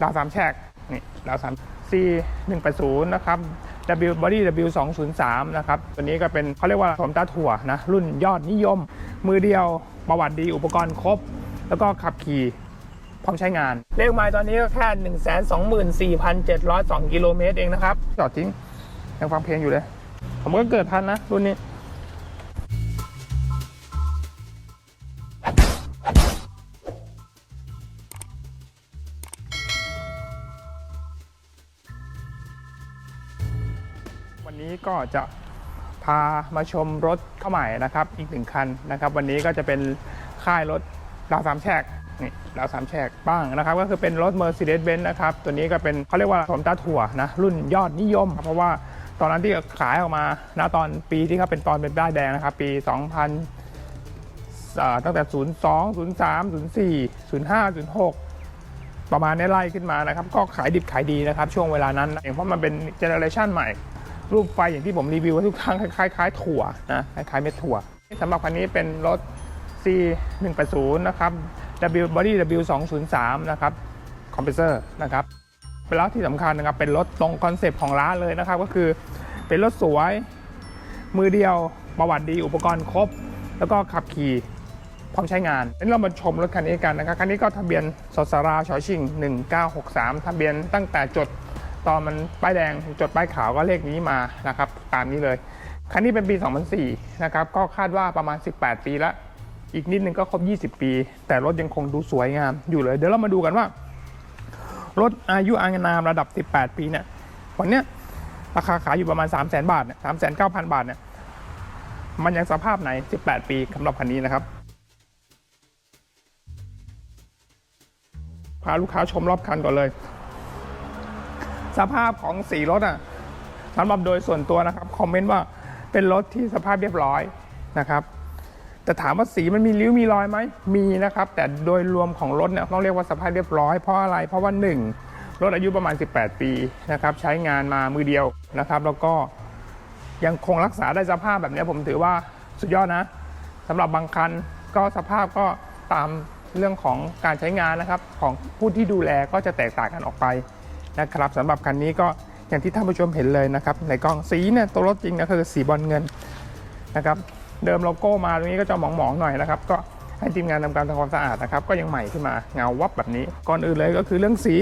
ดาวสามแฉกนี่ดาวสาม C 1 8 0นะครับ W Body W 2 0 3นะครับตัวนี้ก็เป็นเขาเรียกว่าสมตาถั่วนะรุ่นยอดนิยม มือเดียวประวัติดีอุปกรณ์ครบ แล้วก็ขับขี่พร้อมใช้งาน เลขไมล์ตอนนี้ก็แค่ 124,702 กิโลเมตรเองนะครับ จอดทิ้งยังฟังเพลงอยู่เลย ผมก็เกิดทันนะ รุ่นนี้ วันนี้ก็จะพามาชมรถเข้าใหม่นะครับ อีกหนึ่งคันนะครับ วันนี้ก็จะเป็นค่ายรถดาวสามแฉกนี่ดาวสามแฉกบ้างนะครับ ก็คือเป็นรถ Mercedes-Benz นะครับ ตัวนี้ก็เป็นเขาเรียกว่าสมตาถั่วนะ รุ่นยอดนิยม เพราะว่าตอนนั้นที่ขายออกมาณตอนปีที่เขาเป็นตอนเป็นด้ายแดงนะครับ ปี 2000ตั้งแต่ 02 03 04 05 06ประมาณนี้ไล่ขึ้นมานะครับ ก็ขายดิบขายดีนะครับ ช่วงเวลานั้นเนะเพราะมันเป็นเจเนอเรชันใหม่ รูปไฟอย่างที่ผมรีวิวทุกครั้งคล้ายๆคล้ายๆถั่วนะคล้ายๆเม็ดถั่วสำหรับคันนี้เป็นรถ C 1 8 0นะครับ W Body W 2 0 3นะครับคอมเพรสเซอร์นะครับเป็นรถที่สำคัญนะครับเป็นรถตรงคอนเซปต์ของร้านเลยนะครับ ก็คือเป็นรถสวยมือเดียวประวัติดีอุปกรณ์ครบ แล้วก็ขับขี่พร้อมใช้งานงั้นเรามาชมรถคันนี้กันนะครับ คันนี้ก็ทะเบียนสสราชอชิง 1963 ทะเบียนตั้งแต่จด ตอนมันป้ายแดงจดป้ายขาวก็เลขนี้มานะครับตามนี้เลย คันนี้เป็นปี 2004 นะครับก็คาดว่าประมาณ 18 ปีละอีกนิดนึงก็ครบ 20 ปี แต่รถยังคงดูสวยงามอยู่เลย เดี๋ยวเรามาดูกันว่า รถอายุอานามระดับ 18 ปีเนี่ยวันเนี้ยราคาขายอยู่ประมาณ 3 0 0 0 0 0 บาทเนี่ย3,900บาทเนี่ยมันยังสภาพไหน 18 ปีสำหรับคันนี้นะครับ พาลูกค้าชมรอบคันก่อนเลย สภาพของสีรถอะสำหรับโดยส่วนตัวนะครับคอมเมนต์ว่าเป็นรถที่สภาพเรียบร้อยนะครับ แต่ถามว่าสีมันมีริ้วมีรอยไหมมีนะครับ แต่โดยรวมของรถเนี่ยต้องเรียกว่าสภาพเรียบร้อยเพราะอะไรเพราะว่า 1 รถอายุประมาณ 18 ปีนะครับใช้งานมามือเดียวนะครับ แล้วก็ยังคงรักษาได้สภาพแบบนี้ผมถือว่าสุดยอดนะสำหรับบางคันก็สภาพก็ตามเรื่องของการใช้งานนะครับ ของผู้ที่ดูแลก็จะแตกต่างกันออกไป นะครับสำหรับคันนี้ก็อย่างที่ท่านผู้ชมเห็นเลยนะครับ ในกล้องสีเนี่ยตัวรถจริงนะคือสีบอลเงินนะครับ เดิมโลโก้มาตรงนี้ก็จะหมองๆหน่อยนะครับ ก็ให้ทีมงานทำการทำความสะอาดนะครับ ก็ยังใหม่ขึ้นมาเงาวับแบบนี้ ก่อนอื่นเลยก็คือเรื่องสี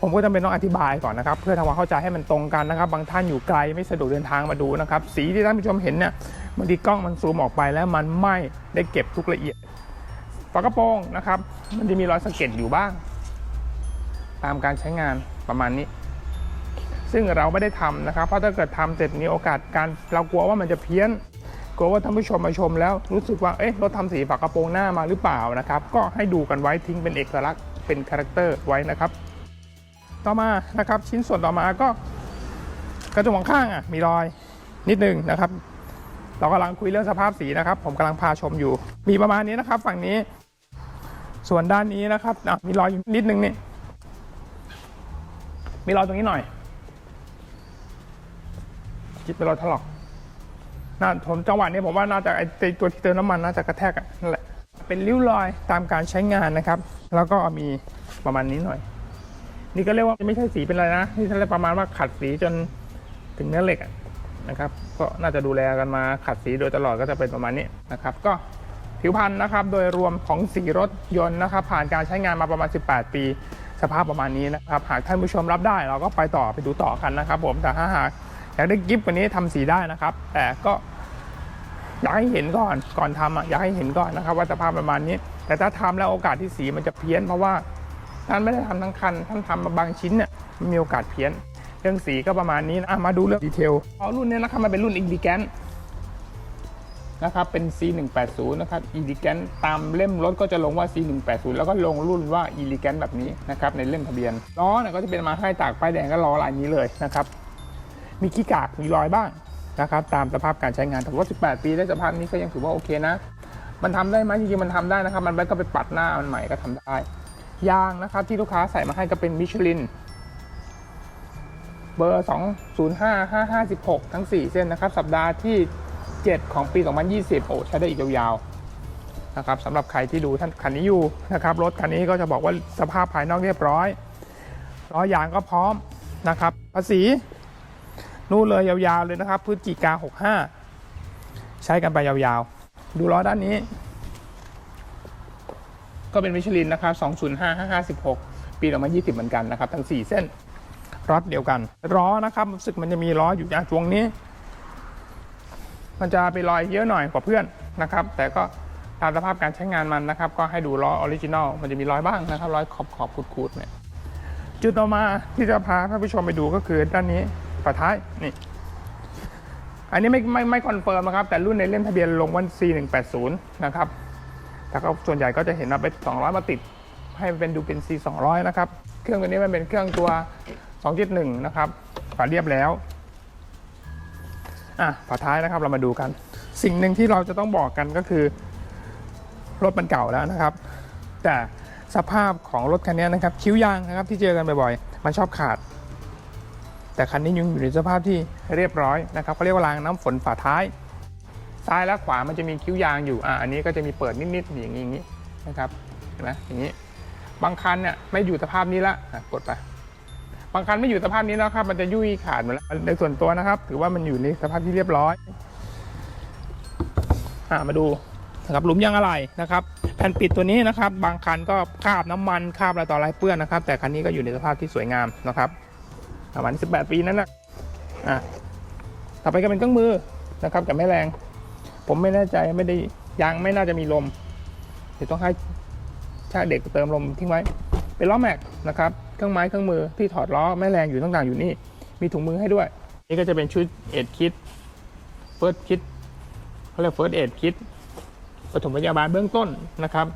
ผมก็จำเป็นต้องอธิบายก่อนนะครับ เพื่อทำความเข้าใจให้มันตรงกันนะครับ บางท่านอยู่ไกลไม่สะดวกเดินทางมาดูนะครับ สีที่ท่านผู้ชมเห็นเนี่ยบางทีกล้องมันซูมออกไปแล้วมันไม่ได้เก็บทุกละเอียดฝากระโปรงนะครับ มันจะมีรอยสะเก็ดอยู่บ้าง ตามการใช้งาน ประมาณนี้ ซึ่งเราไม่ได้ทำนะครับ เพราะถ้าเกิดทำเสร็จมีโอกาสการเรากลัวว่ามันจะเพี้ยนกลัวว่าท่านผู้ชมมาชมแล้วรู้สึกว่าเอ๊ะรถทำสีฝากระโปรงหน้ามาหรือเปล่านะครับ ก็ให้ดูกันไว้ทิ้งเป็นเอกลักษณ์เป็นคาแรคเตอร์ไว้นะครับ ต่อมานะครับชิ้นส่วนต่อมาก็กระจกมองข้างอะมีรอยนิดนึงนะครับ เรากำลังคุยเรื่องสภาพสีนะครับ ผมกำลังพาชมอยู่ มีประมาณนี้นะครับ ฝั่งนี้ ส่วนด้านนี้นะครับอะมีรอยอยู่นิดนึงนี่ มีรอยตรงนี้หน่อยคิดเป็นรอยถลอกน่าผมจังหวะนี้ผมว่าน่าจะไอตัวที่เติมน้ำมันน่าจะกระแทกอะนั่นแหละเป็นริ้วรอยตามการใช้งานนะครับ แล้วก็มีประมาณนี้หน่อย นี่ก็เรียกว่าไม่ใช่สีเป็นอะไรนะนี่เรียกประมาณว่าขัดสีจนถึงเนื้อเหล็กนะครับ ก็น่าจะดูแลกันมาขัดสีโดยตลอดก็จะเป็นประมาณนี้นะครับ ก็ผิวพรรณนะครับ โดยรวมของสีรถยนต์นะครับ ผ่านการใช้งานมาประมาณ 18 ปี สภาพประมาณนี้นะครับหากท่านผู้ชมรับได้เราก็ไปต่อไปดูต่อกันนะครับ ผมแต่ถ้าหากอยากได้กิฟต์กว่านี้ทำสีได้นะครับ แต่ก็อยากให้เห็นก่อนก่อนทำอะอยากให้เห็นก่อนนะครับ ว่าสภาพประมาณนี้ แต่ถ้าทำแล้วโอกาสที่สีมันจะเพี้ยน เพราะว่าท่านไม่ได้ทำทั้งคันท่านทำมาบางชิ้นเนี่ยมันมีโอกาสเพี้ยน เรื่องสีก็ประมาณนี้นะมาดูเรื่องดีเทลเพราะรุ่นนี้นะครับมันเป็นรุ่น i n d i g a n นะครับเป็น C180 นะครับ i n d i g a n ตามเล่มรถก็จะลงว่า C180 แล้วก็ลงรุ่นว่า e l e g a n t แบบนี้นะครับในเล่มทะเบียนล้อเนี่ยก็จะเป็นมาให้ตากป้ายแดงก็ล้อลายนี้เลยนะครับมีขี้กากมีรอยบ้างนะครับตามสภาพการใช้งานแต่ว่า 18 ปีได้สภาพนี้ก็ยังถือว่าโอเคนะ มันทำได้ไหมจริงๆมันทำได้นะครับ มันก็ไปปัดหน้ามันใหม่ก็ทำได้ยางนะครับที่ลูกค้าใส่มาให้ก็เป็นมิชลินเบอร์ 205556 ทั้ง 4 เส้นนะครับ สัปดาห์ที่ 7 ของปี 2020 โอ้ใช้ได้อีกยาวๆนะครับสำหรับใครที่ดูท่านคันนี้อยู่นะครับรถคันนี้ก็จะบอกว่าสภาพภายนอกเรียบร้อยล้อยางก็พร้อมนะครับภาษีนู่นเลยยาวๆเลยนะครับพฤศจิกา 65 ใช้กันไปยาวๆ ดูล้อด้านนี้ ก็เป็นมิชลินนะครับ 205556 ปี 2020 เหมือนกันนะครับ ทั้ง 4 เส้นรอดเดียวกันล้อนะครับรู้สึกมันจะมีล้ออยู่อย่างช่วงนี้ มันจะไปลอยเยอะหน่อยกว่าเพื่อนนะครับ แต่ก็ตามสภาพการใช้งานมันนะครับ ก็ให้ดูล้อออริจินอลมันจะมีรอยบ้างนะครับรอยขอบขอบๆคูดๆเนี่ยจุดต่อมาที่จะพาท่านผู้ชมไปดูก็คือด้านนี้ฝาท้ายนี่อันนี้ไม่ไม่ไม่คอนเฟิร์มนะครับ แต่รุ่นในเล่มทะเบียนลงวัน C180 นะครับแต่ก็ส่วนใหญ่ก็จะเห็นเอาไป 200 มาติด ให้เป็นดูเป็น C200 นะครับ เครื่องตัวนี้มันเป็นเครื่องตัว 2.1 นะครับฝาเรียบแล้ว อะฝาท้ายนะครับเรามาดูกัน สิ่งหนึ่งที่เราจะต้องบอกกันก็คือ รถมันเก่าแล้วนะครับ แต่สภาพของรถคันนี้นะครับ คิ้วยางนะครับที่เจอกันบ่อยๆมันชอบขาด แต่คันนี้ยังอยู่ในสภาพที่เรียบร้อยนะครับเขาเรียกว่ารางน้ำฝนฝาท้าย ซ้ายและขวามันจะมีคิ้วยางอยู่อะอันนี้ก็จะมีเปิดนิดๆอย่างนี้อย่างนี้นะครับเห็นไหมอย่างนี้ บางคันเนี่ยไม่อยู่สภาพนี้ละกดไป บางคันไม่อยู่สภาพนี้แล้วครับมันจะยุ่ยขาดหมดแล้วในส่วนตัวนะครับ ถือว่ามันอยู่ในสภาพที่เรียบร้อยอ่ามาดูนะครับหลุมยางอะไรนะครับ แผ่นปิดตัวนี้นะครับ บางคันก็คาบน้ำมันคาบอะไรต่ออะไรเปื้อนนะครับ แต่คันนี้ก็อยู่ในสภาพที่สวยงามนะครับประมาณ18 ปีนั้นนะอะต่อไปก็เป็นเครื่องมือนะครับแต่ไม่แรง ผมไม่แน่ใจไม่ได้ยางไม่น่าจะมีลมเดี๋ยวต้องให้ช่างเด็กเติมลมทิ้งไว้ เป็นล้อแม็กนะครับ เครื่องไม้เครื่องมือที่ถอดล้อแม่แรงอยู่ต่างๆอยู่นี่ มีถุงมือให้ด้วย นี่ก็จะเป็นชุดเอ็ดคิดเฟิร์สคิดเขาเรียกเฟิร์สเอ็ดคิดปฐมพยาบาลเบื้องต้นนะครับ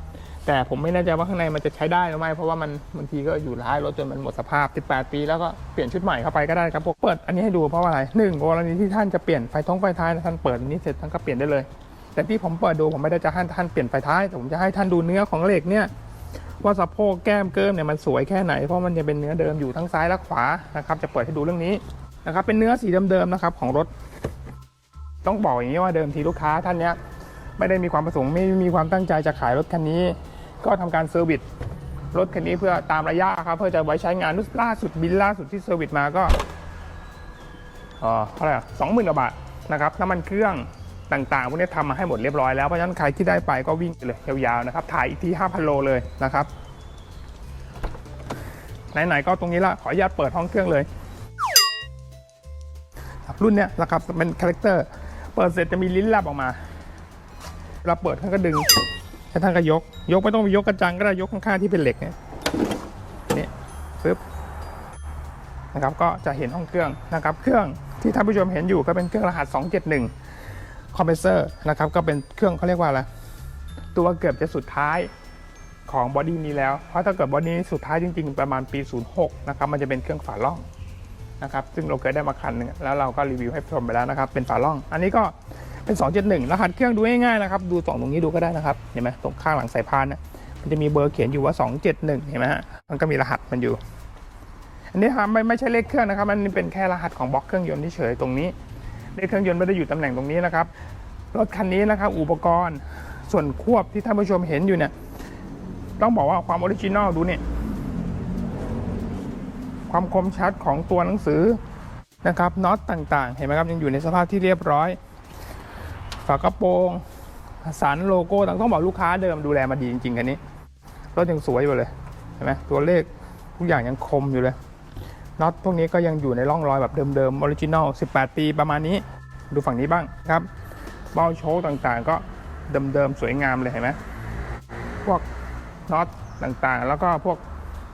แต่ผมไม่แน่ใจว่าข้างในมันจะใช้ได้หรือไม่ เพราะว่ามันบางทีก็อยู่ท้ายรถจนมันหมดสภาพ 18 ปีแล้วก็เปลี่ยนชุดใหม่เข้าไปก็ได้ครับพวกเปิดอันนี้ให้ดูเพราะว่าอะไรหนึ่งกรณีที่ท่านจะเปลี่ยนไฟท้องไฟท้ายนะท่านเปิดอันนี้เสร็จท่านก็เปลี่ยนได้เลย แต่ที่ผมเปิดดูผมไม่ได้จะให้ท่านเปลี่ยนไฟท้ายแต่ผมจะให้ท่านดูเนื้อของเหล็กเนี่ย ว่าสะโพกแก้มเกิมเนี่ยมันสวยแค่ไหนเพราะมันจะเป็นเนื้อเดิมอยู่ทั้งซ้ายและขวานะครับ จะเปิดให้ดูเรื่องนี้นะครับ เป็นเนื้อสีเดิมๆนะครับของรถ ต้องบอกอย่างนี้ว่าเดิมทีลูกค้าท่านเนี้ยไม่ได้มีความประสงค์ไม่มีความตั้งใจจะขายรถคันนี้ ก็ทำการเซอร์วิสรถคันนี้เพื่อตามระยะครับเพื่อจะไว้ใช้งานล่าสุดบินล่าสุดที่เซอร์วิสมาก็อ่อเท่าไหร่สองหมื่นกว่าบาทนะครับน้ำมันเครื่อง ต่างๆพวกนี้ทำมาให้หมดเรียบร้อยแล้ว เพราะฉะนั้นใครที่ได้ไปก็วิ่งไปเลยยาวๆนะครับ ถ่ายอีกที่5,000โลเลยนะครับ ไหนๆก็ตรงนี้ละ ขออนุญาตเปิดห้องเครื่องเลยรุ่นเนี้ยนะครับเป็นคาแรคเตอร์ เปิดเสร็จจะมีลิ้นแลบออกมาเวลาเปิดท่านก็ดึงท่านก็ยก ยกไม่ต้องไปยกกระจังก็ได้ยกข้างๆที่เป็นเหล็กเนี่ยนี่ปึ๊บนะครับก็จะเห็นห้องเครื่องนะครับ เครื่องที่ท่านผู้ชมเห็นอยู่ก็เป็นเครื่องรหัส 271 คอมเพรสเซอร์นะครับก็เป็นเครื่องเขาเรียกว่าอะไรตัวเกือบจะสุดท้ายของบอดี้นี้แล้ว เพราะถ้าเกิดบอดี้นี้สุดท้ายจริงๆ ประมาณปี 06 นะครับ มันจะเป็นเครื่องฝาล่องนะครับ ซึ่งเราเคยได้มาคันหนึงแล้วเราก็รีวิวให้ชมไปแล้วนะครับ เป็นฝาล่อง อันนี้ก็เป็น 271 รหัสเครื่องดูง่ายๆนะครับ ดูสองตรงนี้ดูก็ได้นะครับ เห็นไหมตรงข้างหลังสายพานเนี่ยมันจะมีเบอร์เขียนอยู่ว่า 271 เห็นไหมฮะ มันก็มีรหัสมันอยู่ อันนี้ครับไม่ไม่ใช่เลขเครื่องนะครับ มันเป็นแค่รหัสของบล็อกเครื่องยนต์เฉยตรงนี้ เลขเครื่องยนต์ไม่ได้อยู่ตำแหน่งตรงนี้นะครับ รถคันนี้นะครับอุปกรณ์ส่วนควบที่ท่านผู้ชมเห็นอยู่เนี่ย ต้องบอกว่าความออริจินอลดูเนี่ย ความคมชัดของตัวหนังสือนะครับน็อตต่างๆ เห็นไหมครับยังอยู่ในสภาพที่เรียบร้อย ฝากระโปรงสันโลโก้ต่างต้องบอกลูกค้าเดิมดูแลมาดีจริงๆคันนี้รถยังสวยอยู่เลยเห็นไหมตัวเลขทุกอย่างยังคมอยู่เลย น็อตพวกนี้ก็ยังอยู่ในร่องรอยแบบเดิมๆออริจินอล18 ปีประมาณนี้ ดูฝั่งนี้บ้างครับเบ้าโชว์ต่างๆ ก็เดิมๆสวยงามเลยเห็นไหมพวกน็อตต่างๆ แล้วก็พวก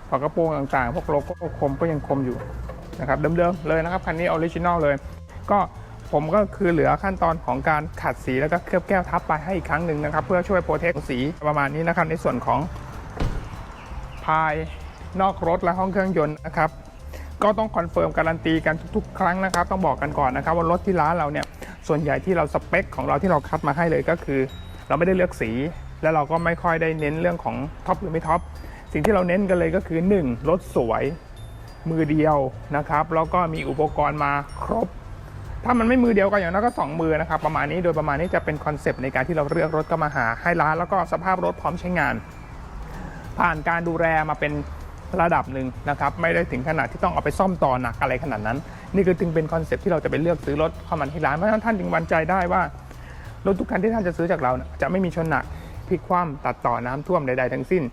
ฝากระโปรงต่างๆ พวกโลโก้คมก็ยังคมอยู่นะครับเดิมๆเลยนะครับคันนี้ออริจินอลเลย ก็ผมก็คือเหลือขั้นตอนของการขัดสีแล้วก็เคลือบแก้วทับไปให้อีกครั้งหนึ่งนะครับ เพื่อช่วยโปรเทคสีประมาณนี้นะครับในส่วนของภายนอกรถและห้องเครื่องยนต์นะครับ ก็ต้องคอนเฟิร์มการันตีกันทุกๆ ครั้งนะครับต้องบอกกันก่อนนะครับว่ารถที่ร้านเราเนี่ยส่วนใหญ่ที่เราสเปคของเราที่เราคัดมาให้เลยก็คือ เราไม่ได้เลือกสี แล้วเราก็ไม่ค่อยได้เน้นเรื่องของท็อปหรือไม่ท็อปสิ่งที่เราเน้นกันเลยก็คือ 1. รถสวยมือเดียวนะครับแล้วก็มีอุปกรณ์มาครบ ถ้ามันไม่มือเดียวก็อย่างน้อยก็ 2 มือนะครับประมาณนี้โดยประมาณนี้จะเป็นคอนเซปต์ในการที่เราเลือกรถก็มาหาให้ร้านแล้วก็สภาพรถพร้อมใช้งาน ผ่านการดูแลมาเป็น ระดับหนึ่งนะครับไม่ได้ถึงขนาดที่ต้องเอาไปซ่อมต่อหนักอะไรขนาดนั้น นี่คือจึงเป็นคอนเซ็ปต์ที่เราจะไปเลือกซื้อรถเข้ามาที่ร้านเพราะฉะนั้นท่านจึงมั่นใจได้ว่ารถทุกคันที่ท่านจะซื้อจากเราจะไม่มีชนหนักพลิกคว่ำตัดต่อน้ำท่วมใด ๆ ทั้งสิ้น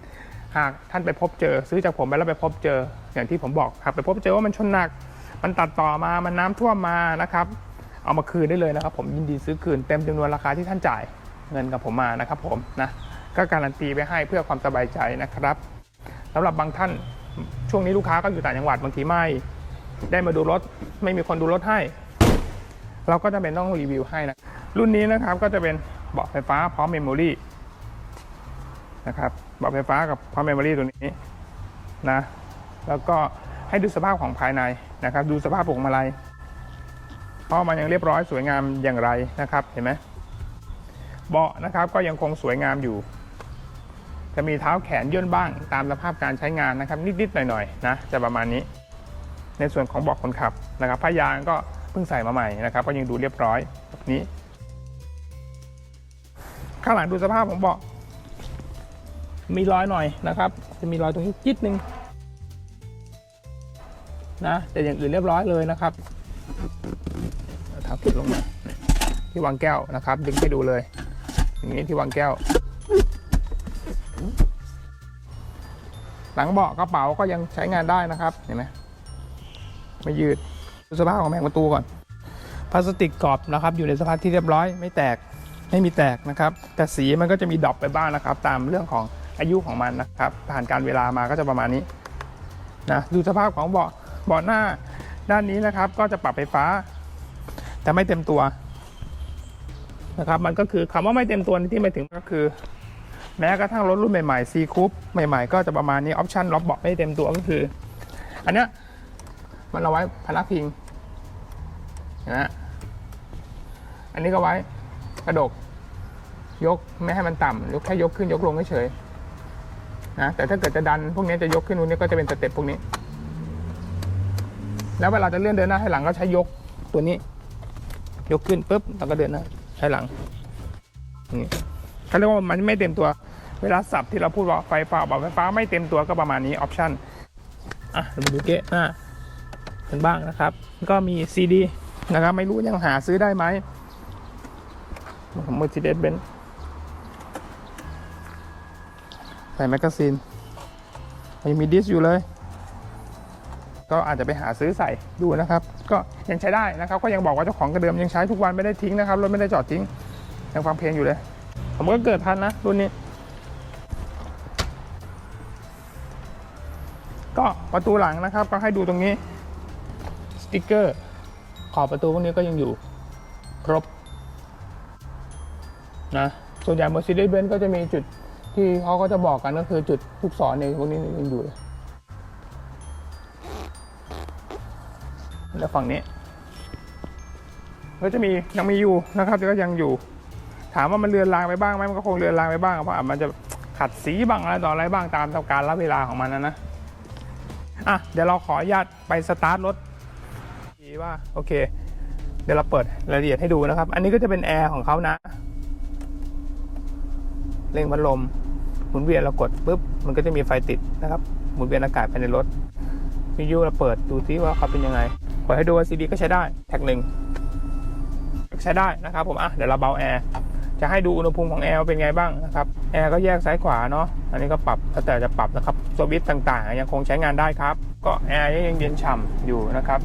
หากท่านไปพบเจอซื้อจากผมไปแล้วไปพบเจออย่างที่ผมบอกหากไปพบเจอว่ามันชนหนัก มันตัดต่อมามันน้ำท่วมมานะครับเอามาคืนได้เลยนะครับ ผมยินดีซื้อคืนเต็มจำนวนราคาที่ท่านจ่ายเงินกับผมมานะครับผมนะก็การันตีไปให้เพื่อความสบายใจนะครับ สำหรับบางท่านช่วงนี้ลูกค้าก็อยู่ต่างจังหวัดบางทีไม่ได้มาดูรถ ไม่มีคนดูรถให้ เราก็จะเป็นต้องรีวิวให้นะ รุ่นนี้นะครับก็จะเป็นเบาะไฟฟ้าพร้อมเมมโมรีนะครับเบาะไฟฟ้ากับพร้อมเมมโมรีตัวนี้นะ แล้วก็ให้ดูสภาพของภายในนะครับ ดูสภาพพวงมาลัยเพราะมันยังเรียบร้อยสวยงามอย่างไรนะครับ เห็นไหมเบาะนะครับก็ยังคงสวยงามอยู่ จะมีเท้าแขนย่นบ้างตามสภาพการใช้งานนะครับ นิดๆหน่อยๆนะจะประมาณนี้ ในส่วนของเบาะคนขับนะครับผ้ายางก็เพิ่งใส่มาใหม่นะครับ ก็ยังดูเรียบร้อยแบบนี้ ข้างหลังดูสภาพของเบาะมีรอยหน่อยนะครับ จะมีรอยตรงนี้จิดนึงนะแต่อย่างอื่นเรียบร้อยเลยนะครับทับลงมาที่วางแก้วนะครับ ดึงให้ดูเลย อย่างนี้ที่วางแก้ว หลังเบาะกระเป๋าก็ยังใช้งานได้นะครับเห็นไหมไม่ยืดดูสภาพของแผงประตูก่อนพลาสติกกรอบนะครับอยู่ในสภาพที่เรียบร้อยไม่แตกไม่มีแตกนะครับ แต่สีมันก็จะมีดรอปไปบ้างนะครับ ตามเรื่องของอายุของมันนะครับ ผ่านการเวลามาก็จะประมาณนี้นะดูสภาพของเบาะเบาะหน้าด้านนี้นะครับ ก็จะปรับไฟฟ้า แต่ไม่เต็มตัวนะครับ มันก็คือคำว่าไม่เต็มตัวที่หมายถึงก็คือ แม้กระทั่งรถรุ่นใหม่ๆ C คูปใหม่ๆ ก็จะประมาณนี้ออปชั่นล็อกเบาะไม่เต็มตัวก็คือ อันเนี้ยมันเอาไว้พนักพิงนะฮะอันนี้ก็ไว้กระดก ยกไม่ให้มันต่ำยกแค่ยกขึ้นยกลงเฉยนะแต่ถ้าเกิดจะดันพวกนี้จะยกขึ้นพวกนี้ก็จะเป็นสเต็ปพวกนี้ แล้วเวลาจะเลื่อนเดินหน้าให้หลังก็ใช้ยกตัวนี้ ยกขึ้นปุ๊บแล้วก็เดินหน้าให้หลังนี่ เขาเรียกว่ามันไม่เต็มตัว เวลาสับที่เราพูดว่าไฟฟ้าบอกไฟฟ้าไม่เต็มตัวก็ประมาณนี้ออปชั่นอะเรามาดูเกะหน้ากันบ้างนะครับ ก็มีซีดีนะครับไม่รู้ยังหาซื้อได้ไหมของ Mercedes-Benz ใส่แมกกาซีนยังมีดิสอยู่เลย ก็อาจจะไปหาซื้อใส่ดูนะครับ ก็ยังใช้ได้นะครับ ก็ยังบอกว่าเจ้าของกระเดิมยังใช้ทุกวันไม่ได้ทิ้งนะครับรถไม่ได้จอดทิ้งยังฟังเพลงอยู่เลย ผมก็เกิดทันนะรุ่นนี้ ก็ประตูหลังนะครับ ก็ให้ดูตรงนี้สติกเกอร์ขอบประตูพวกนี้ก็ยังอยู่ครบนะส่วนใหญ่ Mercedes-Benz ก็จะมีจุดที่เขาก็จะบอกกันก็คือจุดลูกศรในพวกนี้ยังอยู่เลยแล้วฝั่งนี้ก็จะมียังมีอยู่นะครับแต่ก็ยังอยู่ ถามว่ามันเลือนลางไปบ้างไหมมันก็คงเลือนลางไปบ้างเพราะมันจะขัดสีบ้างอะไรต่ออะไรบ้างตามการรับเวลาของมันนะนะอะเดี๋ยวเราขออนุญาตไปสตาร์ทรถดีว่าโอเค เดี๋ยวเราเปิดรายละเอียดให้ดูนะครับ อันนี้ก็จะเป็นแอร์ของเขานะเร่งพัดลมหมุนเวียนเรากดปุ๊บมันก็จะมีไฟติดนะครับหมุนเวียนอากาศภายในรถวิทยุเราเปิดดูซิว่าเขาเป็นยังไงเปิดให้ดูว่าซีดีก็ใช้ได้แท็กหนึ่งใช้ได้นะครับผมอะเดี๋ยวเราเบาแอร์ จะให้ดูอุณหภูมิของแอร์เป็นไงบ้างนะครับแอร์ก็แยกซ้ายขวาเนาะอันนี้ก็ปรับแล้วแต่จะปรับนะครับสวิตช์ต่างๆ ยังคงใช้งานได้ครับ ก็แอร์ยังเย็นฉ่ำอยู่นะครับ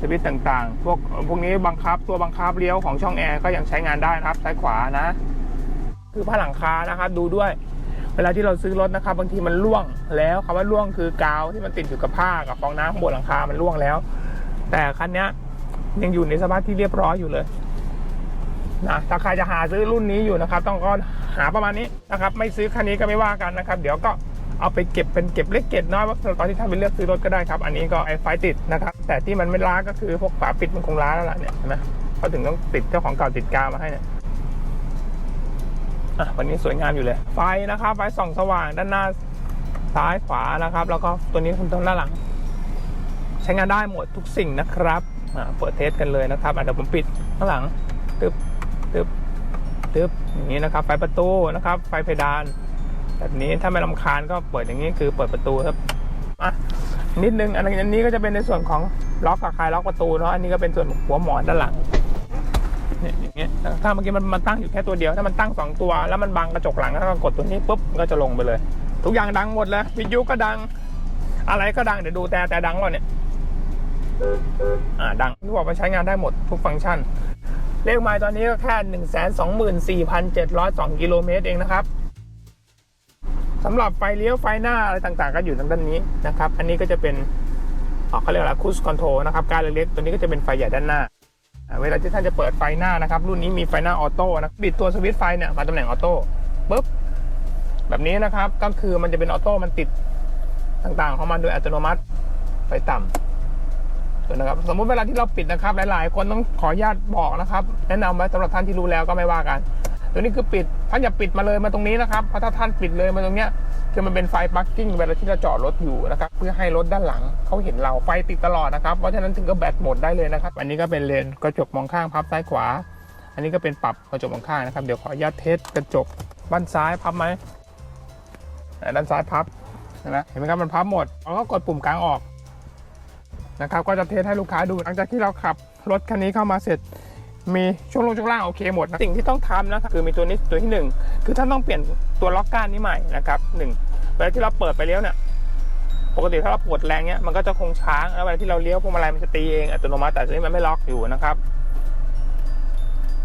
สวิตช์ต่างๆ พวกพวกนี้บังคับตัวบังคับเลี้ยวของช่องแอร์ก็ยังใช้งานได้นะครับซ้ายขวานะ คือผ้าหลังคานะครับดูด้วยเวลาที่เราซื้อรถนะครับบางทีมันร่วงแล้วคำว่าร่วงคือกาวที่มันติดอยู่กับผ้ากับฟองน้ำข้างบนหลังคา มันร่วงแล้ว แต่คันนี้ยังอยู่ในสภาพที่เรียบร้อยอยู่เลย นะถ้าใครจะหาซื้อรุ่นนี้อยู่นะครับ ต้องก็หาประมาณนี้นะครับ ไม่ซื้อคันนี้ก็ไม่ว่ากันนะครับ เดี๋ยวก็เอาไปเก็บเป็นเก็บเล็กเก็บน้อยว่าตอนที่ท่านไปเลือกซื้อรถก็ได้ครับ อันนี้ก็ไอ้ไฟติดนะครับ แต่ที่มันไม่ล้าก็คือพวกฝาปิดมันคงล้าแล้วล่ะเนี่ยนไหมเขาถึงต้องติดเจ้าของเก่าติดกาวมาให้เนี่ยอะวันนี้สวยงามอยู่เลย ไฟนะครับ ไฟส่องสว่างด้านหน้าซ้ายขวานะครับ แล้วก็ตัวนี้คุณต้นด้านหลัง ใช้งานได้หมดทุกสิ่งนะครับอ่าเปิดเทสกันเลยนะครับอะเดี๋ยวผมปิดข้างหลังตึ๊บ ตึ๊บตึ๊บอย่างนี้นะครับ ไฟประตูนะครับ ไฟเพดาน แบบนี้ถ้าไม่ลำคาญก็เปิดอย่างนี้คือเปิดประตูครับอะนิดนึงอันนี้อันนี้ก็จะเป็นในส่วนของล็อกกับคลายล็อกประตูเนาะอันนี้ก็เป็นส่วนหัวหมอนด้านหลังเนี่ยอย่างเงี้ยถ้าเมื่อกี้มันมันตั้งอยู่แค่ตัวเดียว ถ้ามันตั้งสองตัว แล้วมันบังกระจกหลังแล้วก็กดตัวนี้ปุ๊บมันก็จะลงไปเลย ทุกอย่างดังหมดเลยวิทยุก็ดัง อะไรก็ดังเดี๋ยวดูแต่แต่ดังวะเนี่ยอ่าดังที่บอกว่าใช้งานได้หมดทุกฟังก์ชัน เลขไมล์ตอนนี้ก็แค่ 1 2 4 7 0 2 กิโลเมตรเองนะครับสำหรับไฟเลี้ยวไฟหน้าอะไรต่างๆ ก็อยู่ทางด้านนี้นะครับ อันนี้ก็จะเป็นเขาเรียกอะไรคูสคอนโทรนะครับการเล็กๆตัวนี้ก็จะเป็นไฟใหญ่ด้านหน้า เวลาที่ท่านจะเปิดไฟหน้านะครับ รุ่นนี้มีไฟหน้าออโต้นะบิดตัวสวิตช์ไฟเนี่ยมาตำแหน่งออโต้ปุ๊บแบบนี้นะครับก็คือมันจะเป็นออโต้มันติดต่างๆของมันโดยอัตโนมัติไฟต่ำ นะครับสมมุติเวลาที่เราปิดนะครับ หลาย ๆ คนต้องขออนุญาตบอกนะครับ แนะนำไว้สำหรับท่านที่รู้แล้วก็ไม่ว่ากัน ตัวนี้คือปิดท่านอย่าปิดมาเลยมาตรงนี้นะครับเพราะถ้าท่านปิดเลยมาตรงเนี้ยคือมันเป็นไฟปักกิ้งเวลาที่เราจอดรถอยู่นะครับเพื่อให้รถด้านหลังเขาเห็นเราไฟติดตลอดนะครับเพราะฉะนั้นถึงก็แบตหมดได้เลยนะครับ อันนี้ก็เป็นเลนกระจกมองข้างพับซ้ายขวา อันนี้ก็เป็นปรับกระจกมองข้างนะครับเดี๋ยวขออนุญาตเทสกระจกบ้านซ้ายพับไหมด้านซ้ายพับเห็นไหมเห็นไหมครับมันพับหมดเราก็กดปุ่มกลางออก นะครับก็จะเทสให้ลูกค้าดูหลังจากที่เราขับรถคันนี้เข้ามาเสร็จ มีช่วงลงช่วงล่างโอเคหมดนะสิ่งที่ต้องทำนะครับคือมีตัวนี้ตัวที่หนึ่งคือท่านต้องเปลี่ยนตัวล็อกก้านนี้ใหม่นะครับหนึ่งเวลาที่เราเปิดไปเลี้ยวเนี่ยปกติถ้าเราปวดแรงเนี้ยมันก็จะคงช้างแล้วเวลาที่เราเลี้ยวพวงมาลัยมันจะตีเองอัตโนมัติแต่ตัวนี้มันไม่ล็อกอยู่นะครับ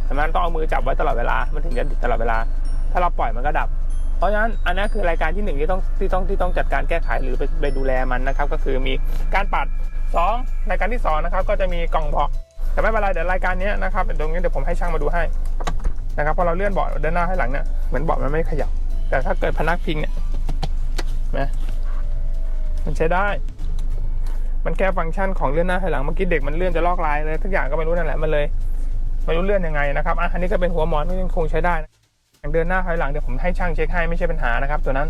แต่มันต้องเอามือจับไว้ตลอดเวลามันถึงจะติดตลอดเวลา ถ้าเราปล่อยมันก็ดับเพราะฉะนั้นอันนี้คือรายการที่หนึ่งที่ต้องที่ต้องที่ต้องจัดการแก้ไขหรือไปไปดูแลมันนะครับ ก็คือมีการปัด สองรายการที่สองนะครับก็จะมีกล่องเบาะแต่ไม่เป็นไรเดี๋ยวรายการนี้นะครับตรงนี้เดี๋ยวผมให้ช่างมาดูให้นะครับพอเราเลื่อนเบาะเดินหน้าให้หลังเนี่ยเหมือนเบาะมันไม่ขยับ แต่ถ้าเกิดพนักพิงเนี่ยนะมันใช้ได้ มันแค่ฟังก์ชันของเลื่อนหน้าให้หลังเมื่อกี้เด็กมันเลื่อนจะลอกลายเลยทุกอย่างก็ไม่รู้นั่นแหละมันเลยไม่รู้เลื่อนยังไงนะครับอะอันนี้ก็เป็นหัวหมอนที่ยังคงใช้ได้เดินหน้าถอยหลังเดี๋ยวผมให้ช่างเช็คให้ไม่ใช่ปัญหานะครับ ตัวนั้น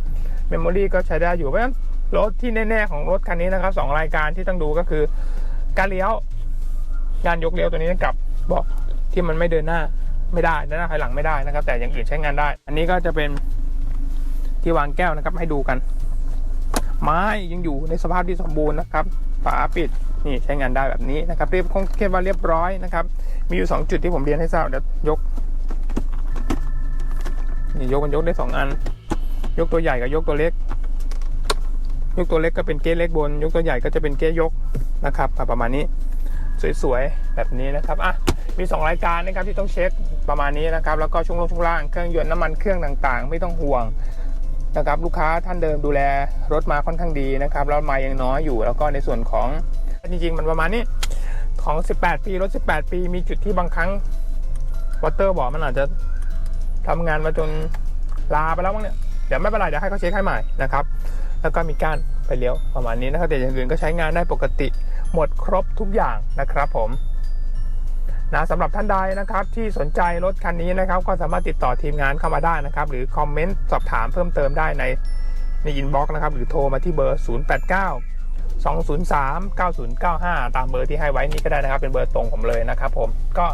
เมมโมรี่ก็ใช้ได้อยู่เพราะฉะนั้น รถที่แน่ๆของรถคันนี้นะครับสองรายการที่ต้องดูก็คือ การเลี้ยวการยกเลี้ยวตัวนี้กับเบาะที่มันไม่เดินหน้าไม่ได้เดินหน้าถอยหลังไม่ได้นะครับ แต่อย่างอื่นใช้งานได้ อันนี้ก็จะเป็นที่วางแก้วนะครับ ให้ดูกัน ไม้ยังอยู่ในสภาพที่สมบูรณ์นะครับฝาปิดนี่ใช้งานได้แบบนี้นะครับ เรียบคงเรียว่าเรียบร้อยนะครับ มีอยู่สองจุดที่ผมเรียนให้ทราบเดี๋ยวยกนี่ยกมันยกได้สองอัน ยกตัวใหญ่กับยกตัวเล็ก ยกตัวเล็กก็เป็นเก๊เล็กบน ยกตัวใหญ่ก็จะเป็นเก๊ยกนะครับประมาณนี้สวยๆแบบนี้นะครับอะมี 2 รายการนะครับที่ต้องเช็คประมาณนี้นะครับ แล้วก็ช่วงลงช่วงล่างเครื่องยนต์น้ำมันเครื่องต่างๆ ไม่ต้องห่วงนะครับลูกค้าท่านเดิมดูแลรถมาค่อนข้างดีนะครับแล้วมายังน้อยอยู่ แล้วก็ในส่วนของจริงๆ มันประมาณนี้ของ 18 ปีรถ 18 ปี มีจุดที่บางครั้งวอเตอร์บอกมันอาจจะทำงานมาจนลาไปแล้วมั้งเนี่ยเดี๋ยวไม่เป็นไรเดี๋ยวให้เขาเช็คให้ใหม่นะครับ แล้วก็มีการไปเลี้ยวประมาณนี้นะครับแต่อย่างอื่นก็ใช้งานได้ปกติหมดครบทุกอย่างนะครับผมนะสำหรับท่านใดนะครับที่สนใจรถคันนี้นะครับ ก็สามารถติดต่อทีมงานเข้ามาได้นะครับ หรือคอมเมนต์สอบถามเพิ่มเติมได้ในในอินบ็อกซ์นะครับ หรือโทรมาที่เบอร์ 089 203 9095 ตามเบอร์ที่ให้ไว้นี้ก็ได้นะครับ เป็นเบอร์ตรงผมเลยนะครับ ผมก็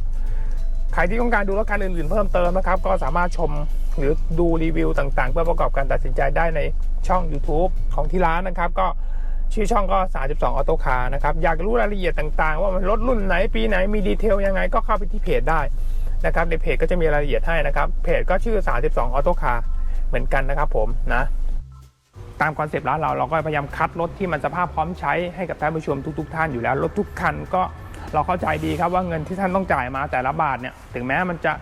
ใครที่ต้องการดูรถคันอื่นๆเพิ่มเติมนะครับ ก็สามารถชม หรือดูรีวิวต่างๆ เพื่อประกอบการตัดสินใจได้ในช่อง YouTube ของที่ร้านนะครับ ก็ชื่อช่องก็ 32 ออโต้คาร์นะครับ อยากรู้รายละเอียดต่างๆ ว่ามันรถรุ่นไหนปีไหนมีดีเทลยังไงก็เข้าไปที่เพจได้นะครับในเพจก็จะมีรายละเอียดให้นะครับเพจก็ชื่อ 32 ออโต้คาร์เหมือนกันนะครับผมนะตามคอนเซปต์ร้านเราเราก็พยายามคัดรถที่มันสภาพพร้อมใช้ให้กับท่านผู้ชมทุก ๆ ท่านอยู่แล้วรถทุกคันก็เราเข้าใจดีครับว่าเงินที่ท่านต้องจ่ายมาแต่ละบาทเนี่ยถึงแม้มันจะ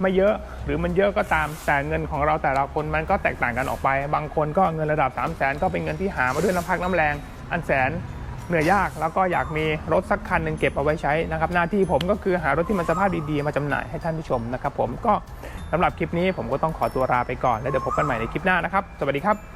ไม่เยอะหรือมันเยอะก็ตามแต่เงินของเราแต่ละคนมันก็แตกต่างกันออกไป บางคนก็เงินระดับ 3 0 0แสนก็เป็นเงินที่หามาด้วยน้ำพักน้ำแรง อันแสนเหนื่อยยากแล้วก็อยากมีรถสักคันหนึ่งเก็บเอาไว้ใช้นะครับหน้าที่ผมก็คือหารถที่มันสภาพดีๆ มาจำหน่ายให้ท่านผู้ชมนะครับผมก็สำหรับคลิปนี้ผมก็ต้องขอตัวลาไปก่อนแล้วเดี๋ยวพบกันใหม่ในคลิปหน้านะครับ สวัสดีครับ